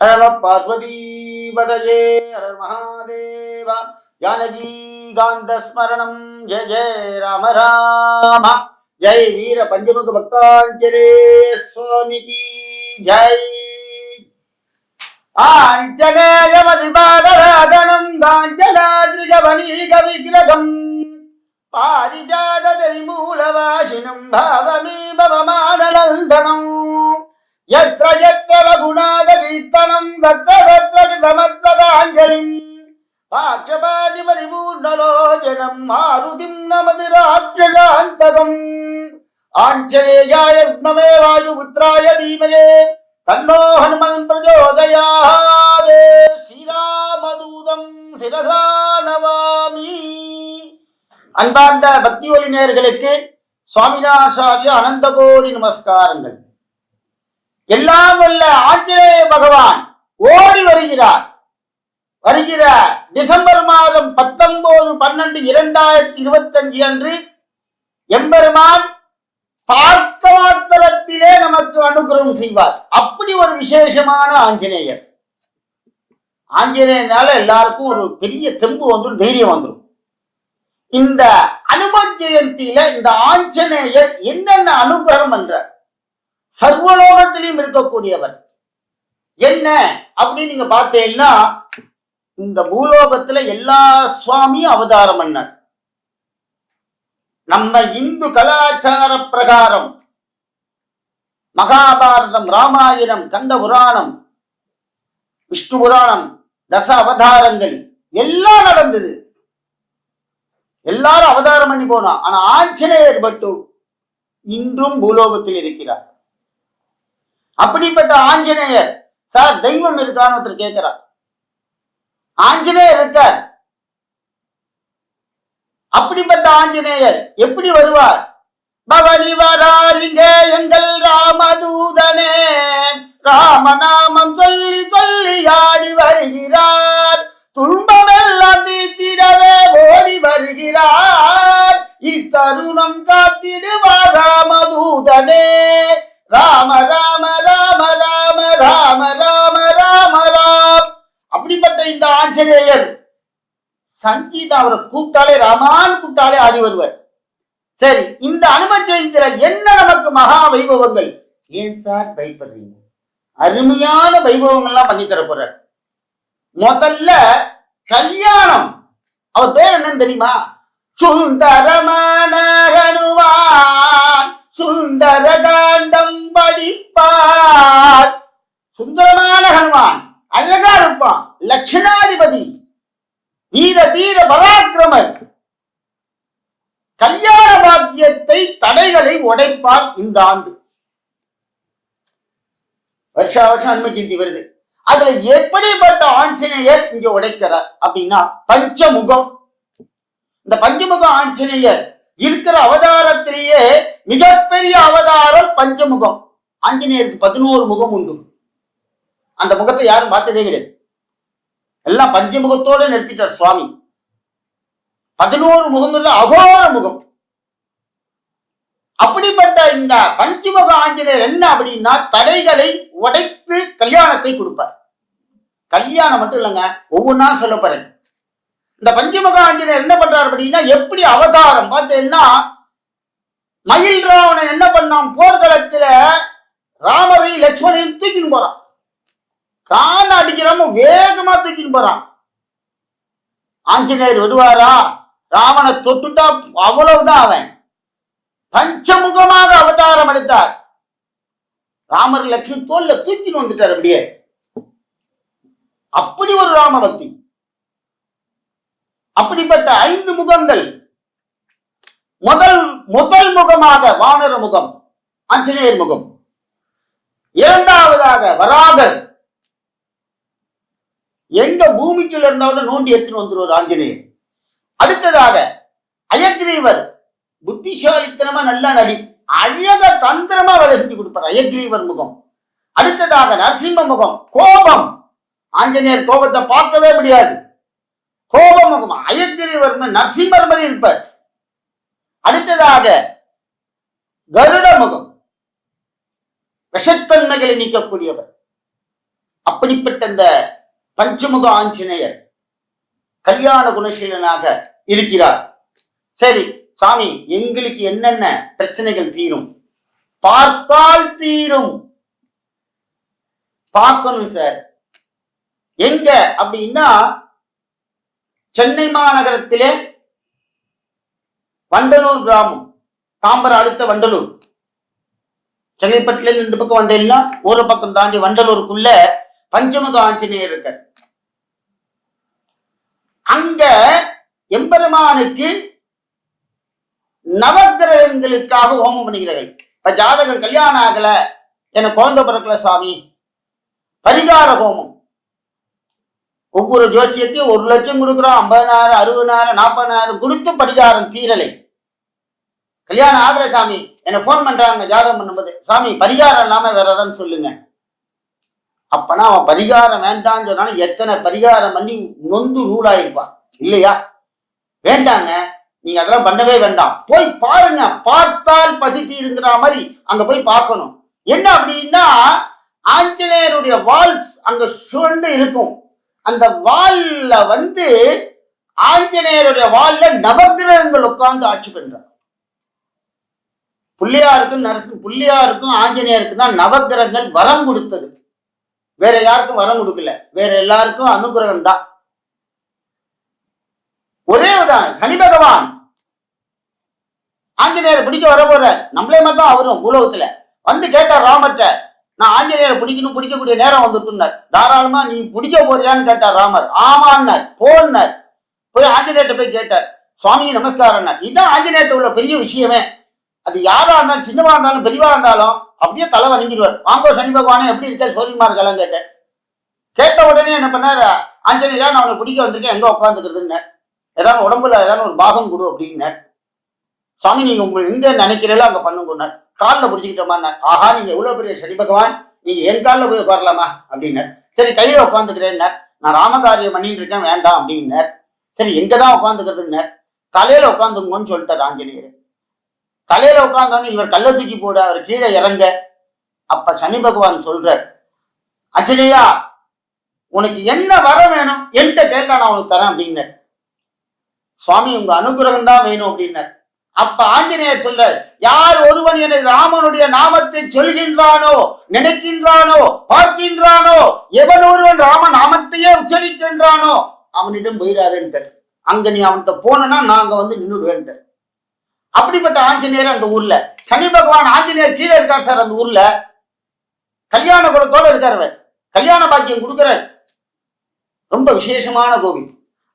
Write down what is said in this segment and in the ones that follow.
హర పార్వతీపదయే హర మహాదేవ జానకీకాంతస్మరణం జయ జయ రామ రామ జై వీర పంచముఖ భక్తాంజలే స్వామికి జై ఆంజనేయమదిపాటరాగనందాంజలాద్రిగవనీక విగ్రహం పారిజాత మూలవాసినం భావమీ భవమాననందనం ఎత్ర ఎత్ర రఘునాథ కీర్తనం దత్ర దత్ర కృతమత్రగాంజలిం పాచపాని పరిపూర్ణలోచనం మారుతిం నమది రాజ్యశాంతకం ఆంజనేయాయ విద్మమే వాయుపుత్రాయ ధీమయే. తన్నో హనుమన్ ప్రచోదయాత్ శ్రీరామదూతం శిరసా నమామి அன்பார்ந்த பக்தி ஒளி நேர்களுக்கு எல்லாம் வல்ல ஆஞ்சநேய பகவான் ஓடி வருகிறார். வருகிற டிசம்பர் மாதம் பத்தொன்பது பன்னெண்டு இரண்டாயிரத்தி இருபத்தஞ்சு அன்று எம்பெருமான் பார்த்த மாத்திரத்திலே நமக்கு அனுகிரகம் செய்வார். அப்படி ஒரு விசேஷமான ஆஞ்சநேயர். ஆஞ்சநேயனால எல்லாருக்கும் ஒரு பெரிய தெம்பு வந்துடும் தைரியம் வந்துடும் இந்த அனும ஜெயந்தியில இந்த ஆஞ்சநேயர் என்னென்ன அனுகிரகம் என்றார் சர்வலோகத்திலையும் இருக்கக்கூடியவர். என்ன அப்படின்னு நீங்க பார்த்தீங்கன்னா இந்த பூலோகத்துல எல்லா சுவாமியும் அவதாரம் பண்ணார். நம்ம இந்து கலாச்சார பிரகாரம் மகாபாரதம் ராமாயணம் கந்த புராணம் விஷ்ணு புராணம் தச அவதாரங்கள் எல்லாம் நடந்தது. எல்லாரும் அவதாரம் பண்ணி போனோம் ஆனா ஆஞ்சநேயர் மட்டும் இன்றும் பூலோகத்தில் இருக்கிறார். அப்படிப்பட்ட ஆஞ்சநேயர். சார் தெய்வம் இருக்கான்னு ஒருத்தர் கேட்கிறார். ஆஞ்சநேயர் இருக்கார். அப்படிப்பட்ட ஆஞ்சநேயர் எப்படி வருவார்? பவனி வராரிங்க எங்கள் ராமதூதனே. ராமநாமம் சொல்லி சொல்லி ஆடி வருகிறார். துன்பமெல்லாம் தீத்திடவே ஓடி வருகிறார். இத்தருணம் காத்திடுவார் ராமதூதனே. ராம ராம ராம ராம ராம ராம ராம ராம். அப்படிப்பட்ட இந்த ஆஞ்சநேயர் சங்கீதா அவரை கூப்பிட்டாலே ராமான் கூப்பிட்டாலே ஆடி வருவர். சரி இந்த அனும ஜெயந்தில என்ன நமக்கு மகா வைபவங்கள்? ஏன் சார்? பயப்படுறீங்க அருமையான வைபவங்கள்லாம் பண்ணி தர முதல்ல கல்யாணம். அவர் பேர் என்னன்னு தெரியுமா? சுந்தரமான ஹனுமான் சுந்தர காண்டம் படிப்பார். சுந்தரமான ஹனுமான் அழகா இருப்பான் லட்சணாதிபதி வீர தீர பராக்கிரமர். கல்யாண பாக்கியத்தை தடைகளை உடைப்பார் இந்த ஆண்டு. வருஷா வருஷம் அனுமதி ஜெயந்தி வருது. அதுல எப்படிப்பட்ட ஆஞ்சநேயர் இங்க உடைக்கிறார் அப்படின்னா பஞ்சமுகம். இந்த பஞ்சமுக ஆஞ்சநேயர் இருக்கிற அவதாரத்திலேயே மிகப்பெரிய அவதாரம் பஞ்சமுகம். ஆஞ்சநேயருக்கு பதினோரு முகம் உண்டு. அந்த முகத்தை யாரும் பார்த்ததே கிடையாது. எல்லாம் பஞ்சமுகத்தோடு நிறுத்திட்டார் சுவாமி. பதினோரு முகங்கிறது அகோர முகம். அப்படிப்பட்ட இந்த பஞ்சமுக ஆஞ்சநேயர் என்ன அப்படின்னா தடைகளை உடைத்து கல்யாணத்தை கொடுப்பார். கல்யாணம் மட்டும் இல்லைங்க ஒவ்வொன்றா சொல்ல போறேன். இந்த பஞ்சமுக ஆஞ்சநேயர் என்ன பண்றாரு அப்படின்னா எப்படி அவதாரம் பார்த்தீங்கன்னா மயில் ராவணன் என்ன பண்ணான்? போர்க்களத்துல ராமரை லட்சுமணன் தூக்கின்னு போறான். காண அடிக்கிறாம வேகமா தூக்கின்னு போறான். ஆஞ்சநேயர் விடுவாரா ராவனை தொட்டுட்டா அவ்வளவுதான் அவன். பஞ்சமுகமாக அவதாரம் எடுத்தார். ராமர் லட்சுமி தோல்ல தூக்கின்னு வந்துட்டார் அப்படியே. அப்படி ஒரு ராமபக்தி. அப்படிப்பட்ட ஐந்து முகங்கள் முதல் முதல் முகமாக வானர முகம் ஆஞ்சநேயர் முகம். இரண்டாவதாக வராகர். எங்க பூமிக்குள்ள இருந்தாலும் நோண்டி எடுத்துன்னு வந்துருவார் ஆஞ்சநேயர். அடுத்ததாக அயக்ரீவர். புத்திசாலித்தனமா நல்லா நடி அழக தந்திரமா வேலை செஞ்சு கொடுப்பார் அயக்ரீவர் முகம். அடுத்ததாக நரசிம்ம முகம் கோபம். ஆஞ்சநேயர் கோபத்தை பார்க்கவே முடியாது. கோப முகம் அயக்ரீவர் நரசிம்மர் மாதிரி இருப்பார். அடுத்ததாக கருட முகம் விஷத்தன்மைகளை நீக்கக்கூடியவர். அப்படிப்பட்ட இந்த பஞ்சமுக ஆஞ்சநேயர் கல்யாண குணசீலனாக இருக்கிறார். சரி சாமி எங்களுக்கு என்னென்ன பிரச்சனைகள் தீரும்? பார்த்தால் தீரும். பார்க்கணும் சார். எங்க அப்படின்னா சென்னை மாநகரத்திலே வண்டலூர் கிராமம். தாம்பரம் அடுத்த வண்டலூர். செங்கல்பட்டுலேருந்து இந்த பக்கம் வந்தீங்கன்னா ஒரு பக்கம் தாண்டி வண்டலூருக்குள்ள பஞ்சமுக ஆஞ்சநேயர் இருக்கார் அங்க எம்பெருமானுக்கு நவகிரகங்களுக்காக ஹோமம் பண்ணுகிறார்கள் இப்ப ஜாதகம் கல்யாணம் ஆகல. எனக்கு குழந்தை பிறக்கல சுவாமி பரிகார ஹோமம். ஒவ்வொரு ஜோசியத்தையும் ஒரு லட்சம் கொடுக்குறோம் ஐம்பதனாயிரம் அறுபதாயிரம் நாற்பதாயிரம் கொடுத்து பரிகாரம் தீரலை கல்யாணம் ஆகல சாமி. என்னை ஃபோன் பண்றாங்க ஜாதகம் பண்ணும்போது சாமி பரிகாரம் இல்லாம வேற ஏதாவது சொல்லுங்க. அப்பனா அவன் பரிகாரம் வேண்டாம்னு சொன்னாலும் எத்தனை பரிகாரம் பண்ணி நொந்து நூலாயிருப்பான் இல்லையா? வேண்டாங்க. நீங்க அதெல்லாம் பண்ணவே வேண்டாம். போய் பாருங்க. பார்த்தால் பசி தீருங்கிற மாதிரி அங்க போய் பார்க்கணும். என்ன அப்படின்னா ஆஞ்சநேயருடைய வால்ஸ் அங்க சுண்டு இருக்கும். அந்த வால்ல வந்து ஆஞ்சநேயருடைய வால்ல நவகிரகங்கள் உட்கார்ந்து ஆட்சி பண்றாங்க. புள்ளியாருக்கும் நரசு புள்ளியாருக்கும் ஆஞ்சநேயருக்கு தான் நவகிரகங்கள் வரம் கொடுத்தது. வேற யாருக்கும் வரம் கொடுக்கல. வேற எல்லாருக்கும் அனுகிரகம் தான். ஒரே உதாரணம் சனி பகவான். ஆஞ்சநேயரை பிடிக்க வர போறார். நம்மளே மட்டும் அவரும் பூலோகத்துல. வந்து கேட்டார் ராமர்கிட்ட நான் ஆஞ்சநேயரை பிடிக்கணும் பிடிக்கக்கூடிய நேரம் வந்துருத்துனார் தாராளமா நீ பிடிக்க போறியான்னு கேட்டார் ராமர். ஆமான்னார் போன்னார். போய் ஆஞ்சநேயர்கிட்ட போய் கேட்டார். சுவாமி நமஸ்காரம்னார். இதுதான் ஆஞ்சநேயர்கிட்ட உள்ள பெரிய விஷயமே. அது யாரா இருந்தாலும் சின்னவா இருந்தாலும் பெரியவா இருந்தாலும் அப்படியே தலை வணங்கிடுவார். வாங்கோ சனி பகவானே எப்படி இருக்க சோதிமா இருக்கலாம் கேட்டேன். கேட்ட உடனே என்ன பண்ணார்? ஆஞ்சநேயா நான் உனக்கு பிடிக்க வந்திருக்கேன் எங்க உட்காந்துக்கிறதுன்னு ஏதாவது உடம்புல ஏதாவது ஒரு பாகம் கொடு அப்படின்னார். சுவாமி நீங்க உங்களுக்கு எங்க நினைக்கிறீங்களோ அங்க பண்ணுங்கன்னார். காலில் பிடிச்சிக்கிட்டோமான்னார் ஆஹா நீங்கள் எவ்வளோ பெரிய சனி பகவான் நீங்கள் என் காலில் போய் உட்காரலாமா? அப்படின்னார். சரி கையில் உட்காந்துக்கிறேன்னார் நான் ராமகாரியம் பண்ணிட்டு இருக்கேன் வேண்டாம் அப்படின்னார். சரி எங்கே தான் உட்காந்துக்கிறதுன்னார் தலையில் உட்காந்துங்கன்னு சொல்லிட்டார் ஆஞ்சநேயர். தலையில் உட்காந்தோன்னு இவர் கல்ல தூக்கி போட அவர் கீழே இறங்க. அப்ப சனி பகவான் சொல்றார் அஞ்சனேயா உனக்கு என்ன வர வேணும்? என்கிட்ட கேட்டா நான் உனக்கு தரேன் அப்படின்னார். சுவாமி உங்க அனுகிரகம் தான் வேணும் அப்படின்னார். அப்ப ஆஞ்சநேயர் சொல்றார் யார் ஒருவன் எனது ராமனுடைய நாமத்தை சொல்கின்றானோ நினைக்கின்றானோ பார்க்கின்றானோ எவன் ஒருவன் ராம நாமத்தையே உச்சரிக்கின்றானோ அவனிடம் போயிடாதுன்ட்டு அங்க நீ அவன்கிட்ட போனா நாங்க வந்து நின்றுடுவேன்ட்டார் அப்படிப்பட்ட ஆஞ்சநேயர் அந்த ஊர்ல சனி பகவான் ஆஞ்சநேயர் கீழே இருக்கார் சார் அந்த ஊர்ல. கல்யாண குலத்தோட இருக்கார் அவர். கல்யாண பாக்கியம் கொடுக்கிறார். ரொம்ப விசேஷமான கோவில்.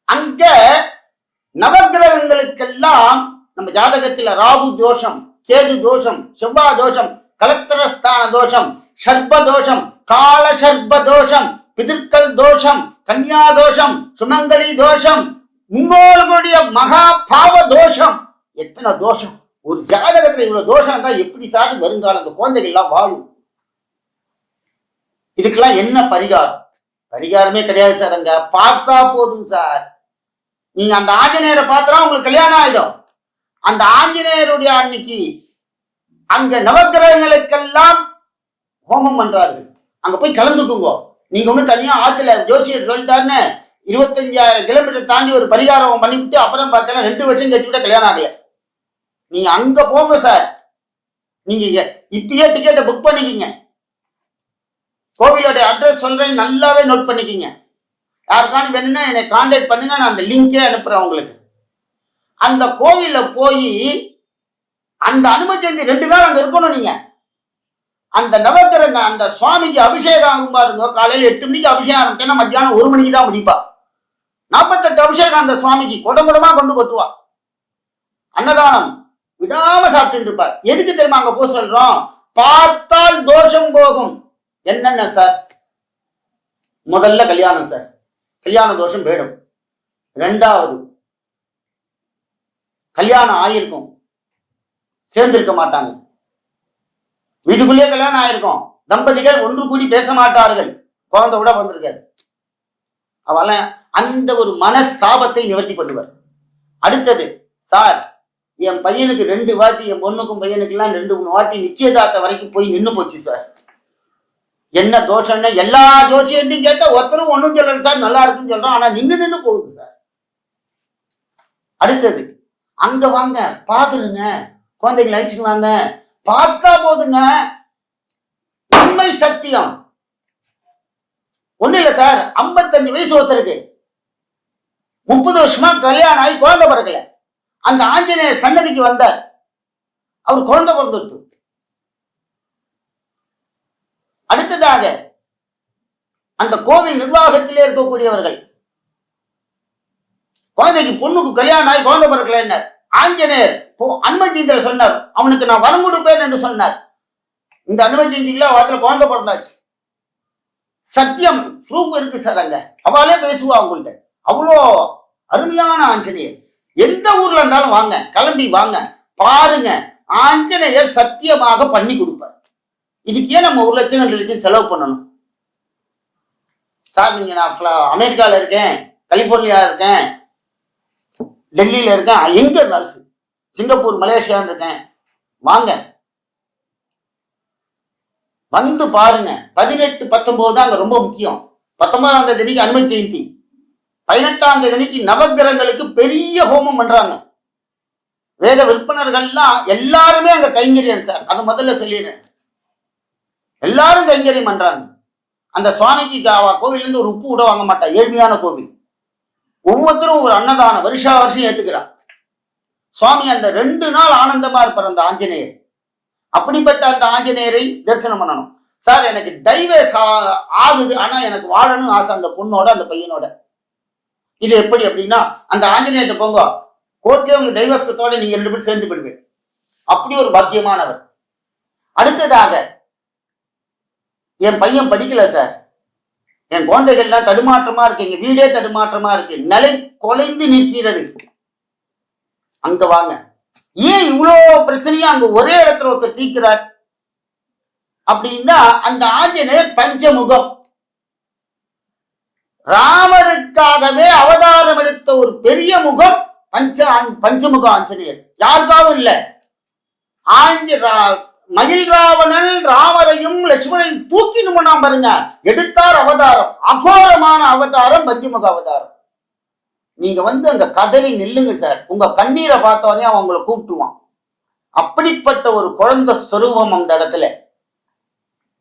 அங்க நவகிரகங்களுக்கெல்லாம் நம்ம ஜாதகத்துல ராகு தோஷம் கேது தோஷம் செவ்வா தோஷம் கலத்திரஸ்தான தோஷம் சர்ப தோஷம் கால சர்ப தோஷம் பிதிர்க்கல் தோஷம் கன்யா தோஷம் சுமங்கலி தோஷம் முன்னோர்களுடைய மகா பாவ தோஷம். எத்தனை தோஷம்? ஒரு ஜாதகத்துல இவ்வளவு தோஷம் இருந்தா எப்படி சார் வருங்காலம் அந்த குழந்தைகள் எல்லாம் வாழும்? இதுக்கெல்லாம் என்ன பரிகாரம்? பரிகாரமே கிடையாது சார் அங்க. பார்த்தா போதும் சார். நீங்க அந்த ஆஞ்சநேயரை பார்த்தா உங்களுக்கு கல்யாணம் ஆயிடும். அந்த ஆஞ்சநேயருடைய அன்னைக்கு அங்க நவக்கிரகங்களுக்கெல்லாம் ஹோமம் பண்றார்கள். அங்க போய் கலந்துக்குங்க. நீங்க ஒண்ணு தனியா ஆத்துல ஜோசியர் சொல்லிட்டாருன்னு இருபத்தஞ்சாயிரம் கிலோமீட்டர் தாண்டி ஒரு பரிகாரம் பண்ணிவிட்டு அப்புறம் பார்த்தோன்னா ரெண்டு வருஷம் கழிச்சு விட கல்யாணம் ஆகல. நீங்க அங்க போங்க சார். நீங்க இப்பயே டிக்கெட்டை புக் பண்ணிக்கிங்க. கோவிலோட அட்ரஸ் சொல்றேன் நல்லாவே நோட் பண்ணிக்கிங்க. யாருக்கானு வேணும்னா என்னை காண்டாக்ட் பண்ணுங்க நான் அந்த லிங்கே அனுப்புறேன் உங்களுக்கு. அந்த கோவில்ல போய் அந்த அனுமதி ஜெயந்தி ரெண்டு நாள் அங்க இருக்கணும் நீங்க. அந்த நவக்கிரங்க அந்த சுவாமிக்கு அபிஷேகம் ஆகும் பாருங்க. காலையில எட்டு மணிக்கு அபிஷேகம் ஆரம்பிச்சேன்னா மத்தியானம் ஒரு மணிக்கு தான் முடிப்பா. நாற்பத்தெட்டு அபிஷேகம் அந்த சுவாமிக்கு. குடம் குடமா கொண்டு கொட்டுவா. அன்னதானம். விடாம சாப்பிட்டு இருப்பார். எதுக்கு தெரியுமா அங்க போக சொல்றோம்? பார்த்தால் தோஷம் போகும். என்னென்ன சார்? முதல்ல கல்யாணம் சார். கல்யாண தோஷம் போயிடும் ரெண்டாவது கல்யாணம் ஆயிருக்கும். சேர்ந்திருக்க மாட்டாங்க. வீட்டுக்குள்ளேயே கல்யாணம் ஆயிருக்கும். தம்பதிகள் ஒன்று கூடி பேச மாட்டார்கள். குழந்தை கூட வந்திருக்காது அவெல்லாம் அந்த ஒரு மனஸ்தாபத்தை நிவர்த்தி பண்ணுவார். அடுத்தது சார் என் பையனுக்கு ரெண்டு வாட்டி என் பொண்ணுக்கும் பையனுக்கெல்லாம் ரெண்டு மூணு வாட்டி நிச்சயதார்த்த வரைக்கும் போய் நின்று போச்சு சார். என்ன தோஷம்னு எல்லா ஜோசியன்ட்டையும் கேட்டால் ஒருத்தரும் ஒன்றும் சொல்லல சார். நல்லா இருக்குன்னு சொல்றான். ஆனா நின்று நின்று போகுது சார். அடுத்தது அங்க வாங்க பாத்துருங்க. குழந்தைகளை அழைச்சிட்டு வாங்க. பார்த்தா போதுங்க. உண்மை சத்தியம். ஒண்ணு இல்ல சார் 55 வயசு ஒருத்தருக்கு. முப்பது வருஷமா கல்யாணம் ஆகி குழந்தை பிறக்கல. அந்த ஆஞ்சநேயர் சன்னதிக்கு வந்தார். அவர் குழந்தை பிறந்துட்டு அடுத்ததாக அந்த கோவில் நிர்வாகத்திலே இருக்கக்கூடியவர்கள். குழந்தைக்கு பொண்ணுக்கு கல்யாணம் ஆகி குழந்தை பிறக்கல என்ன? ஆஞ்சநேயர் போ அனுமதிந்திர சொன்னார். அவனுக்கு நான் வரம் கொடுப்பேன் என்று சொன்னார். இந்த அனுமதிந்தில அதுல குழந்தை பிறந்தாச்சு. சத்தியம் ப்ரூஃப் இருக்கு சார் அங்க. அவளே பேசுவா அவங்கள்ட்ட. அவ்வளோ அருமையான ஆஞ்சநேயர். எந்த ஊர்ல இருந்தாலும் வாங்க கிளம்பி வாங்க. பாருங்க ஆஞ்சநேயர் சத்தியமாக பண்ணி கொடுப்பார். இதுக்கே நம்ம ஒரு லட்சம் ரெண்டு லட்சம் செலவு பண்ணணும்? சார் நீங்க நான் ஃப்ளா- அமெரிக்கால இருக்கேன் கலிபோர்னியா இருக்கேன் டெல்லியில இருக்கேன் எங்க இருந்தாலும் சரி. சிங்கப்பூர் மலேசியான்னு இருக்கேன். வாங்க. வந்து பாருங்க. பதினெட்டு பத்தொன்பது தான் அங்க ரொம்ப முக்கியம். பத்தொன்பதாம் தேதிக்கு அனுமதி ஜெயந்தி. பதினெட்டாம் தேதிக்கு நவக்கிரகங்களுக்கு பெரிய ஹோமம் பண்றாங்க. வேத விற்பனர்கள்லாம் எல்லாருமே அங்க கைங்கரியம் சார். அது முதல்ல சொல்லிடுறேன். எல்லாரும் கைங்கரியம் பண்றாங்க. அந்த சுவாமிக்கு கா- இருந்து ஒரு உப்பு கூட வாங்க மாட்டா. ஏழ்மையான கோவில். ஒவ்வொருத்தரும் ஒரு அன்னதானம் வருஷா வருஷம் ஏத்துக்கிறான் சுவாமி அந்த ரெண்டு நாள் ஆனந்தமா இருப்பார் அந்த ஆஞ்சநேயர். அப்படிப்பட்ட அந்த ஆஞ்சநேயரை தரிசனம் பண்ணணும். சார் எனக்கு டைவேஸ் ஆகுது. ஆனா எனக்கு வாழணும் ஆசை அந்த பொண்ணோட அந்த பையனோட. இது எப்படி அப்படின்னா அந்த ஆஞ்சநேயர்கிட்ட போங்க. கோர்ட்லயே உங்க டைவர்ஸ் கொடுத்தோட நீங்க ரெண்டு பேரும் சேர்ந்து போயிடுவேன் அப்படி ஒரு பாக்கியமானவர். அடுத்ததாக என் பையன் படிக்கல சார். என் குழந்தைகள்லாம் தடுமாற்றமா இருக்கு எங்க வீடே தடுமாற்றமா இருக்கு. நிலை குலைந்து நிற்கிறது. அங்க வாங்க. ஏன் இவ்வளோ பிரச்சனையும் அங்க ஒரே இடத்துல ஒருத்தர் தீர்க்கிறார் அப்படின்னா அந்த ஆஞ்சநேயர் பஞ்சமுகம். ராமருக்காகவே அவதாரம் எடுத்த ஒரு பெரிய முகம் பஞ்ச பஞ்சமுக ஆஞ்சநேயர். யாருக்காகவும் இல்லை. ஆஞ்ச ரா- மயில் ராவணன் ராமரையும் லட்சுமணனையும் தூக்கினுமனா பாருங்க. எடுத்தார் அவதாரம். அகோரமான அவதாரம் பஞ்சமுக அவதாரம். நீங்க வந்து அங்க கதறி நில்லுங்க சார். உங்க கண்ணீரை பார்த்தோன்னே அவன் உங்களை கூப்பிட்டுவான் அப்படிப்பட்ட ஒரு குழந்தை சொரூபம் அந்த இடத்துல.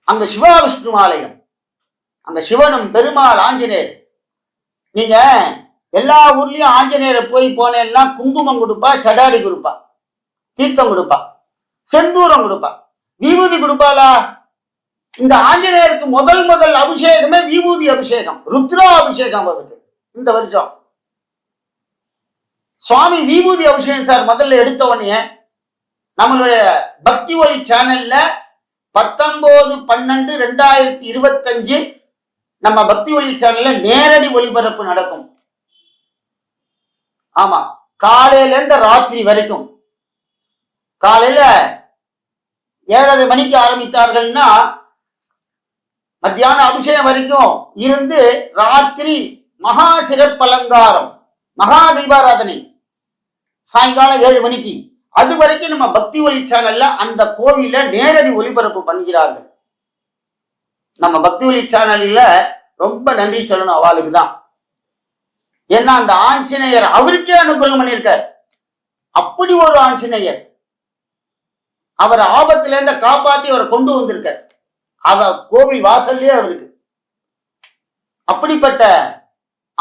அங்க சிவா விஷ்ணு ஆலயம். அந்த சிவனும் பெருமாள் ஆஞ்சநேயர். நீங்க எல்லா ஊர்லயும் ஆஞ்சநேயரை போய் போனேன்னா குங்குமம் கொடுப்பா சடாடி கொடுப்பா தீர்த்தம் கொடுப்பா. செந்தூரம் கொடுப்பா. விபூதி கொடுப்பாளா? இந்த ஆஞ்சநேயருக்கு முதல் முதல் அபிஷேகமே விபூதி அபிஷேகம் ருத்ரா அபிஷேகம் அவருக்கு. இந்த வருஷம். சுவாமி விபூதி அபிஷேகம் சார் முதல்ல எடுத்த உடனே நம்மளுடைய பக்தி ஒளி சேனல்ல பத்தொன்பது பன்னெண்டு ரெண்டாயிரத்தி இருபத்தஞ்சு நம்ம பக்தி ஒளி சேனல்ல நேரடி ஒளிபரப்பு நடக்கும். ஆமா காலையில இருந்து ராத்திரி வரைக்கும். காலையில ஏழரை மணிக்கு ஆரம்பித்தார்கள்னா மத்தியான அபிஷேகம் வரைக்கும் இருந்து ராத்திரி மகா சிறப்பலங்காரம் மகா தீபாராதனை சாயங்காலம் ஏழு மணிக்கு. அது வரைக்கும் நம்ம பக்தி ஒளி சேனல்ல அந்த கோவில நேரடி ஒளிபரப்பு பண்ணுகிறார்கள். நம்ம பக்தி ஒளி சேனல்ல ரொம்ப நன்றி சொல்லணும் அவளுக்கு தான். ஏன்னா அந்த ஆஞ்சநேயர் அவருக்கே அனுகூலம் பண்ணியிருக்கார். அப்படி ஒரு ஆஞ்சநேயர். அவர் ஆபத்துல இருந்து காப்பாத்தி அவரை கொண்டு வந்திருக்கார். அவ கோவில் வாசல்லே அவருக்கு. அப்படிப்பட்ட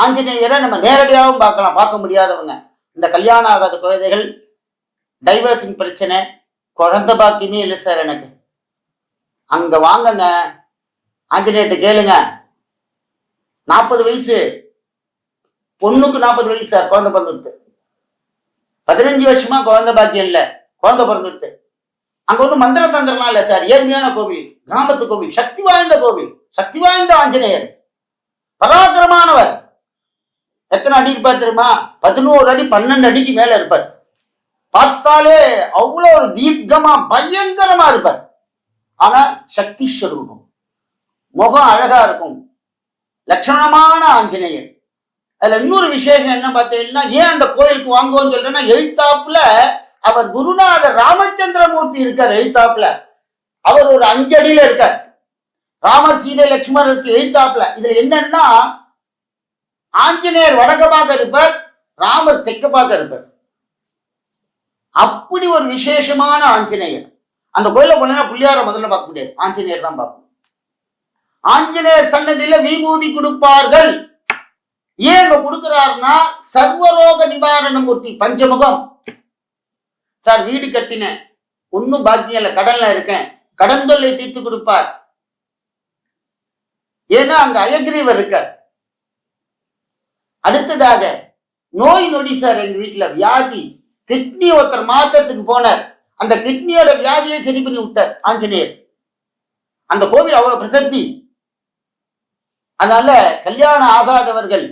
ஆஞ்சநேயரை நம்ம நேரடியாகவும் பார்க்கலாம். பார்க்க முடியாதவங்க. இந்த கல்யாணம் ஆகாத குழந்தைகள் டைவர்சிங் பிரச்சனை குழந்தை பாக்கியமே இல்லை சார் எனக்கு. அங்க வாங்கங்க. ஆஞ்சநேயர்கிட்ட கேளுங்க. நாற்பது வயசு. பொண்ணுக்கு நாற்பது வயசு சார் குழந்தை பிறந்துட்டு பதினஞ்சு வருஷமா குழந்தை பாக்கியம் இல்லை. குழந்தை பிறந்துட்டு அங்க ஒன்றும் மந்திர தந்திரம்லாம் இல்லை சார். ஏழ்மையான கோவில் கிராமத்து கோவில் சக்தி வாய்ந்த கோவில் சக்தி வாய்ந்த ஆஞ்சநேயர். பராக்கிரமானவர். எத்தனை அடி இருப்பார் தெரியுமா? பதினோரு அடி பன்னெண்டு அடிக்கு மேல இருப்பார். பார்த்தாலே அவ்வளோ ஒரு தீர்க்கமா பயங்கரமா இருப்பார். ஆனா சக்தி ஸ்வரூபம் முகம் அழகா இருக்கும். லட்சணமான ஆஞ்சநேயர். அதுல இன்னொரு விசேஷம் என்ன பார்த்தீங்கன்னா ஏன் அந்த கோயிலுக்கு வாங்குவோம்னு சொல்றேன்னா எழுத்தாப்புல அவர் குருநாதர் ராமச்சந்திரமூர்த்தி இருக்கார் எழுத்தாப்புல. அவர் ஒரு அஞ்சடியில இருக்கார். ராமர் சீதை லட்சுமணருக்கு எழுத்தாப்புல. இதுல என்னன்னா ஆஞ்சநேயர் வடக்க பார்க்க இருப்பார் ராமர் தெற்க பார்க்க இருப்பார். அப்படி ஒரு விசேஷமான ஆஞ்சநேயர். அந்த கோயில போனா புள்ளியார முதல்ல பார்க்க முடியாது. ஆஞ்சநேயர் தான் பார்க்கணும். ஆஞ்சநேயர் சன்னதியில விபூதி கொடுப்பார்கள். ஏன் கொடுக்கிறாருன்னா சர்வரோக நிவாரண மூர்த்தி பஞ்சமுகம். சார் வீடு கட்டினேன் ஒன்னும் பாக்கியம் இல்லை கடன்ல இருக்கேன். கடன் தொல்லை தீர்த்து கொடுப்பார். ஏன்னா அங்க அயக்ரீவர் இருக்கார். அடுத்ததாக நோய் நொடி சார் எங்க வீட்டுல வியாதி. கிட்னி ஒருத்தர் மாத்திரத்துக்கு போனார். அந்த கிட்னியோட வியாதியை சரி பண்ணி விட்டார் ஆஞ்சநேயர். அந்த கோவில் அவ்வளவு பிரசித்தி. அதனால கல்யாணம் ஆகாதவர்கள்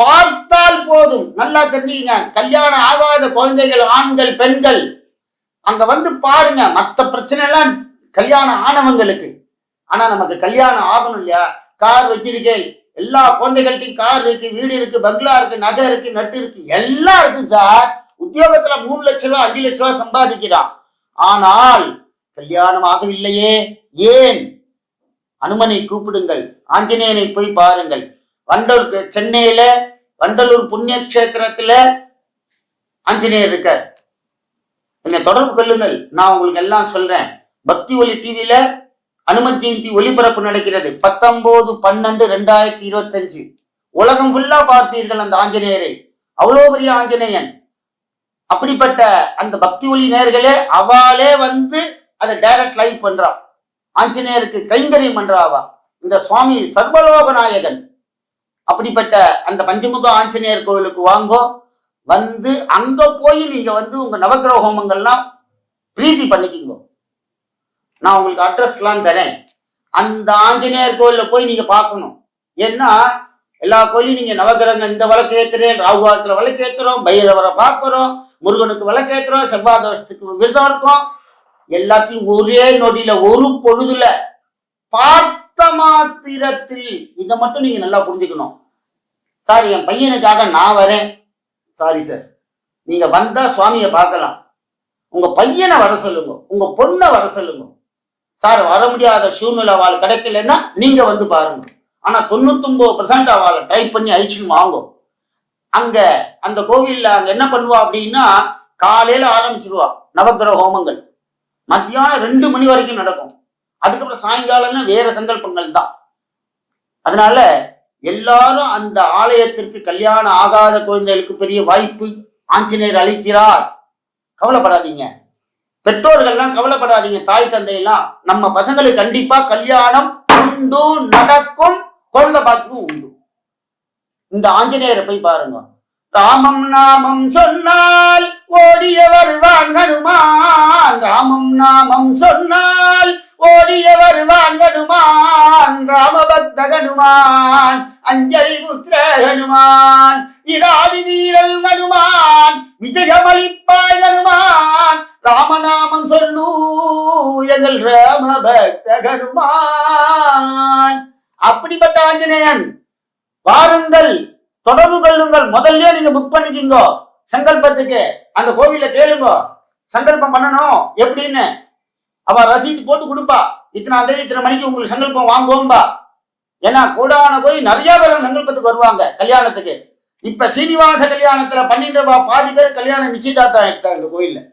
பார்த்தால் போதும். நல்லா தெரிஞ்சுக்கங்க. கல்யாணம் ஆகாத குழந்தைகள் ஆண்கள் பெண்கள். அங்க வந்து பாருங்க மத்த பிரச்சனை எல்லாம் கல்யாணம் ஆனவங்களுக்கு. ஆனா நமக்கு கல்யாணம் ஆகணும் இல்லையா? கார் வச்சிருக்கேன் எல்லா குழந்தைகள்ட்டையும் கார் இருக்கு வீடு இருக்கு பங்களா இருக்கு நகை இருக்கு நட்டு இருக்கு எல்லாம் இருக்கு சார். உத்தியோகத்துல மூணு லட்ச ரூபா அஞ்சு லட்ச ரூபா சம்பாதிக்கிறான். ஆனால் கல்யாணம் ஆகவில்லையே. ஏன்? அனுமனை கூப்பிடுங்கள். ஆஞ்சநேயனை போய் பாருங்கள். வண்டலூர் சென்னையில வண்டலூர் புண்ணிய கஷேத்திரத்துல ஆஞ்சநேயர் இருக்கார். என்னை தொடர்பு கொள்ளுங்கள். நான் உங்களுக்கு எல்லாம் சொல்றேன். பக்தி ஒலி டிவியில அனுமன் ஜெயந்தி ஒளிபரப்பு நடக்கிறது. பத்தொன்பது பன்னெண்டு ரெண்டாயிரத்தி இருபத்தஞ்சு. உலகம் ஃபுல்லா பார்ப்பீர்கள் அந்த ஆஞ்சநேயரை. அவ்வளோ பெரிய ஆஞ்சநேயன். அப்படிப்பட்ட அந்த பக்தி ஒளி நேர்களே அவளே வந்து அதை டைரக்ட் லைவ் பண்றான் ஆஞ்சநேயருக்கு கைங்கரியம் பண்றாவா இந்த சுவாமி சர்வலோக நாயகன் அப்படிப்பட்ட அந்த பஞ்சமுக ஆஞ்சநேயர் கோவிலுக்கு வாங்கோ. வந்து அங்க போய் நீங்க வந்து உங்க நவக்கிரக ஹோமங்கள்லாம் பிரீதி பண்ணிக்கிங்க. நான் உங்களுக்கு அட்ரஸ்லாம் தரேன். அந்த ஆஞ்சநேயர் கோயில்ல போய் நீங்க பார்க்கணும். ஏன்னா எல்லா கோயிலும் நீங்க நவகிரகம் இந்த விளக்கு ஏத்துறேன் ராகு காலத்துல விளக்கு ஏத்துறோம் பைரவரை பார்க்கிறோம் முருகனுக்கு விளக்கு ஏத்துறோம் செவ்வாய் தோஷத்துக்கு விரதம் இருக்கும். எல்லாத்தையும் ஒரே நொடியில ஒரு பொழுதுல பார்த்து மாத்திரத்தில் இதை மட்டும் நீங்க நல்லா புரிஞ்சுக்கணும். சார் என் பையனுக்காக நான் வரேன். சாரி சார் நீங்க வந்தா சுவாமியை பார்க்கலாம். உங்க பையனை வர சொல்லுங்க. உங்க பொண்ணை வர சொல்லுங்க. சார் வர முடியாத சூழ்நிலை அவள் கிடைக்கலன்னா நீங்க வந்து பாருங்க. ஆனா தொண்ணூத்தொன்பது பர்சன்ட் அவளை ட்ரை பண்ணி அழிச்சுன்னு வாங்கும் அங்க அந்த கோவில்ல அங்க என்ன பண்ணுவா அப்படின்னா காலையில ஆரம்பிச்சிருவா. நவக்கிரக ஹோமங்கள். மத்தியானம் ரெண்டு மணி வரைக்கும் நடக்கும். அதுக்கப்புறம் சாயங்காலம்னா வேற சங்கல்பங்கள் தான் அதனால எல்லாரும் அந்த ஆலயத்திற்கு கல்யாணம் ஆகாத குழந்தைகளுக்கு பெரிய வாய்ப்பு. ஆஞ்சநேயர் அளிக்கிறார். கவலைப்படாதீங்க. பெற்றோர்கள்லாம் கவலைப்படாதீங்க. தாய் தந்தையெல்லாம் நம்ம பசங்களுக்கு கண்டிப்பா கல்யாணம் உண்டு நடக்கும் குழந்தை பாக்கியம் உண்டு. இந்த ஆஞ்சநேயரை போய் பாருங்க. ராமம் நாமம் சொன்னால் ஓடிய வருவான் ஹனுமான். ராமம் நாமம் சொன்னால் ஹனுமான் அஞ்சலி புத்திர ஹனுமான் இராதி வீரல் ஹனுமான் விஜயமளிப்பாய் ஹனுமான் ராமநாமம் சொல்லு எங்கள் ராமபக்த ஹனுமான். அப்படிப்பட்ட ஆஞ்சநேயன் வாருங்கள் தொடர்பு கொள்ளுங்கள். முதல்ல நீங்க புக் பண்ணிக்கிங்க சங்கல்பத்துக்கு. அந்த கோவில கேளுங்க சங்கல்பம் பண்ணணும். எப்படின்னு? அவ ரசீது போட்டு கொடுப்பா. இத்தனை தேதி இத்தனை மணிக்கு உங்களுக்கு சங்கல்பம் வாங்குவோம்பா. ஏன்னா கூடான கோயில் நிறைய பேர் சங்கல்பத்துக்கு வருவாங்க கல்யாணத்துக்கு. இப்ப சீனிவாச கல்யாணத்துல பன்னெண்டு ரூபாய் பாதி பேர் கல்யாணம் நிச்சயதார்த்தம் எடுத்தாங்க கோயில்ல?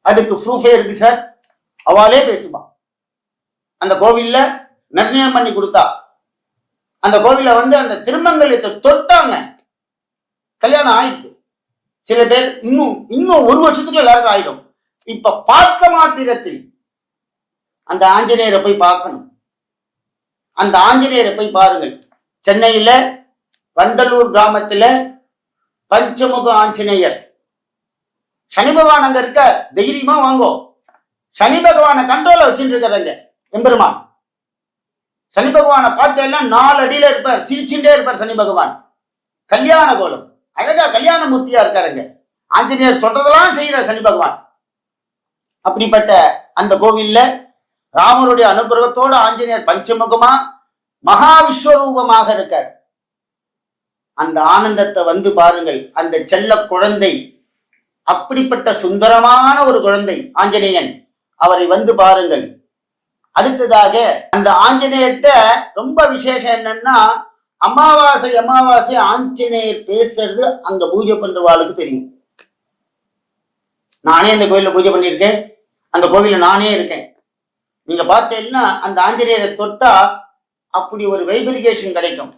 அதுக்கு ப்ரூஃபே இருக்கு சார். அவளே பேசுவா. அந்த கோவில்ல நிர்ணயம் பண்ணி கொடுத்தா. அந்த கோவில்ல வந்து அந்த திருமங்கலத்தை தொட்டாங்க. கல்யாணம் ஆயிடுது. சில பேர் இன்னும் இன்னும் ஒரு வருஷத்துக்குள்ள எல்லாருக்கும் ஆயிடும். இப்ப பார்க்க மாத்திரத்தில் அந்த ஆஞ்சநேயரை போய் பார்க்கணும். அந்த ஆஞ்சநேயரை போய் பாருங்கள். சென்னையில வண்டலூர் கிராமத்துல பஞ்சமுக ஆஞ்சநேயர். சனி பகவான் அங்க இருக்கார். தைரியமா வாங்கோ. சனி பகவானை கண்ட்ரோல வச்சுட்டு இருக்காருங்க எம்பெருமான். சனி பகவானை பார்த்தேன்னா நாலு அடியில இருப்பார். சிரிச்சுட்டே இருப்பார் சனி பகவான். கல்யாண கோலம். அழகா கல்யாண மூர்த்தியா இருக்காருங்க ஆஞ்சநேயர் சொல்றதெல்லாம் செய்யற சனி பகவான். அப்படிப்பட்ட அந்த கோவில்ல ராமருடைய அனுகிரகத்தோடு ஆஞ்சநேயர் பஞ்சமுகமா மகா விஸ்வரூபமாக இருக்கார். அந்த ஆனந்தத்தை வந்து பாருங்கள். அந்த செல்ல குழந்தை அப்படிப்பட்ட சுந்தரமான ஒரு குழந்தை ஆஞ்சநேயன். அவரை வந்து பாருங்கள். அடுத்ததாக அந்த ஆஞ்சநேயர்கிட்ட ரொம்ப விசேஷம் என்னன்னா அமாவாசை அமாவாசை ஆஞ்சநேயர் பேசுறது அங்க பூஜை பண்றவாளுக்கு தெரியும். நானே அந்த கோயில்ல பூஜை பண்ணியிருக்கேன். அந்த கோவில்ல நானே இருக்கேன். நீங்க பார்த்தீங்கன்னா அந்த ஆஞ்சநேயரை தொட்டா அப்படி ஒரு வைப்ரிகேஷன் கிடைக்கும்.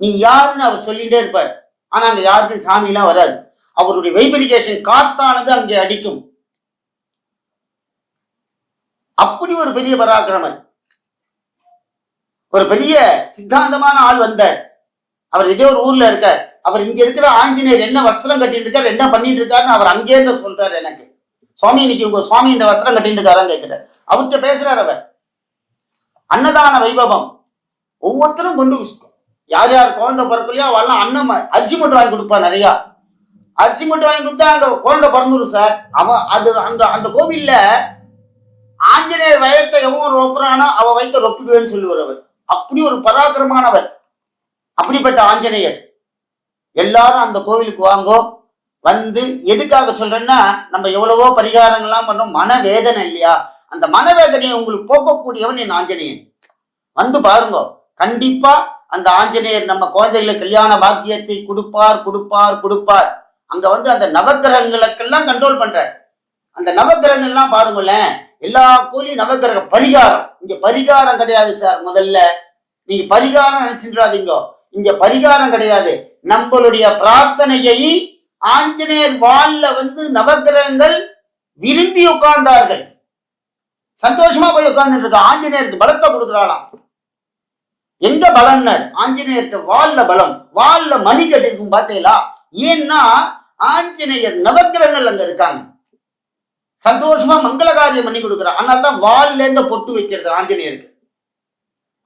நீ யாருன்னு அவர் சொல்லிட்டே இருப்பார். ஆனா அங்க யாருக்கும் சாமிலாம் வராது. அவருடைய வைப்ரிகேஷன் காத்தானது அங்கே அடிக்கும். அப்படி ஒரு பெரிய பராக்கிரமன். ஒரு பெரிய சித்தாந்தமான ஆள் வந்தார். அவர் இதே ஒரு ஊர்ல இருக்கார். அவர் இங்க இருக்கிற ஆஞ்சநேயர் என்ன வஸ்திரம் கட்டிட்டு இருக்கார் என்ன பண்ணிட்டு இருக்காருன்னு அவர் அங்கே இருந்து சொல்றாரு எனக்கு. சுவாமி இன்னைக்கு உங்க சுவாமி இந்த வஸ்திரம் கட்டிட்டு இருக்காரான்னு கேட்கிறார். அவர்கிட்ட பேசுறார் அவர். அன்னதான வைபவம். ஒவ்வொருத்தரும் கொண்டு யார் யார் குழந்தை பிறக்கலையோ அவெல்லாம் அன்னம் அரிசி மட்டும் வாங்கி கொடுப்பா நிறையா. அரிசி மட்டும் வாங்கி கொடுத்தா அங்க குழந்தை பிறந்துடும் சார். அவன் அது அந்த அந்த கோவில்ல ஆஞ்சநேயர் வயத்தை எவன் ரொப்புறானோ அவ வைத்த ரொப்பிடுவேன்னு சொல்லுவார் அவர். அப்படி ஒரு பராக்கிரமானவர். அப்படிப்பட்ட ஆஞ்சநேயர். எல்லாரும் அந்த கோவிலுக்கு வாங்கோ. வந்து எதுக்காக சொல்றேன்னா நம்ம எவ்வளவோ பரிகாரங்கள்லாம் பண்றோம். மனவேதனை இல்லையா? அந்த மனவேதனையை உங்களுக்கு போக்கக்கூடியவன் என் ஆஞ்சநேயன். வந்து பாருங்க கண்டிப்பா அந்த ஆஞ்சநேயர் நம்ம குழந்தைகளுக்கு கல்யாண பாக்கியத்தை கொடுப்பார் கொடுப்பார் கொடுப்பார். அங்க வந்து அந்த நவக்கிரகங்களுக்கெல்லாம் கண்ட்ரோல் பண்றார். அந்த நவக்கிரகங்கள்லாம் பாருங்களேன் எல்லா கோயிலையும் நவக்கிரக பரிகாரம். இங்க பரிகாரம் கிடையாது சார் முதல்ல. நீங்க பரிகாரம் நினைச்சுடாதீங்க இங்க பரிகாரம் கிடையாது. நம்மளுடைய பிரார்த்தனையை ஆஞ்சநேயர் வால்ல வந்து நவக்கிரகங்கள் விரும்பி உட்கார்ந்தார்கள். சந்தோஷமா போய் உட்கார்ந்துட்டு இருக்க ஆஞ்சநேயருக்கு பலத்தை கொடுக்குறாளாம். எங்க பலம்னர் ஆஞ்சநேயர்கிட்ட வால்ல பலம். வால்ல மணி கட்டிருக்கும் பார்த்தீங்களா? ஏன்னா ஆஞ்சநேயர் நவகிரகங்கள் அங்க இருக்காங்க. சந்தோஷமா மங்கள காரியம் பண்ணி கொடுக்குறான் அதனால தான் வால்ல இருந்து பொட்டு வைக்கிறது ஆஞ்சநேயருக்கு.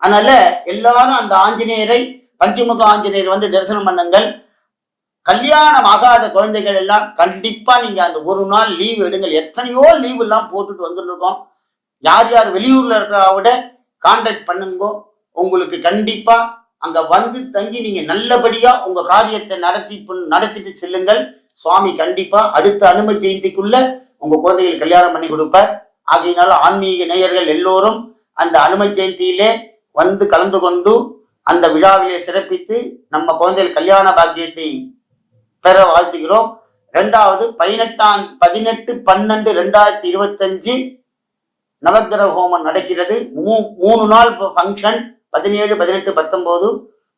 அதனால எல்லாரும் அந்த ஆஞ்சநேயரை பஞ்சமுக ஆஞ்சநேயர் வந்து தரிசனம் பண்ணுங்கள். கல்யாணம் ஆகாத குழந்தைகள் எல்லாம் கண்டிப்பா நீங்க அந்த ஒரு நாள் லீவ் எடுங்கள். எத்தனையோ லீவ் எல்லாம் போட்டுட்டு வந்துருக்கோம். யார் யார் வெளியூர்ல இருக்கிறா விட கான்டாக்ட் பண்ணுங்க. உங்களுக்கு கண்டிப்பா அங்க வந்து தங்கி நீங்க நல்லபடியா உங்க காரியத்தை நடத்தி நடத்திட்டு செல்லுங்கள். சுவாமி கண்டிப்பா அடுத்த அனுமதி ஜெயந்திக்குள்ள உங்க குழந்தைகள் கல்யாணம் பண்ணி கொடுப்பார். ஆகையினால ஆன்மீக நேயர்கள் எல்லோரும் அந்த அனுமதி ஜெயந்தியிலே வந்து கலந்து கொண்டு அந்த விழாவிலே சிறப்பித்து நம்ம குழந்தைகள் கல்யாண பாக்கியத்தை பெற வாழ்த்துகிறோம். ரெண்டாவது பதினெட்டாம் பதினெட்டு பன்னெண்டு ரெண்டாயிரத்தி இருபத்தஞ்சு நவக்கிரக ஹோமம் நடக்கிறது. மூ மூணு நாள் ஃபங்க்ஷன் பதினேழு பதினெட்டு பத்தொம்போது.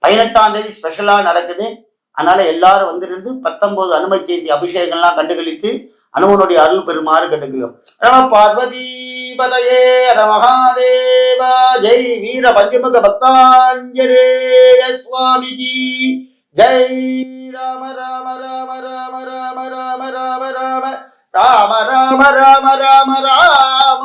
பதினெட்டாம் தேதி ஸ்பெஷலாக நடக்குது. அதனால எல்லாரும் வந்திருந்து பத்தொன்பது அனுமதி ஜெயந்தி அபிஷேகம்லாம் கண்டுகளித்து அனுமனுடைய அருள் பெருமாறு கண்டுகிறோம் நம பார்வதி பதயே மகாதேவா. ஜெய் வீர பஞ்சமுக பக்தாஞ்சலே சுவாமிஜி. जय राम राम राम राम राम राम राम राम राम राम राम राम राम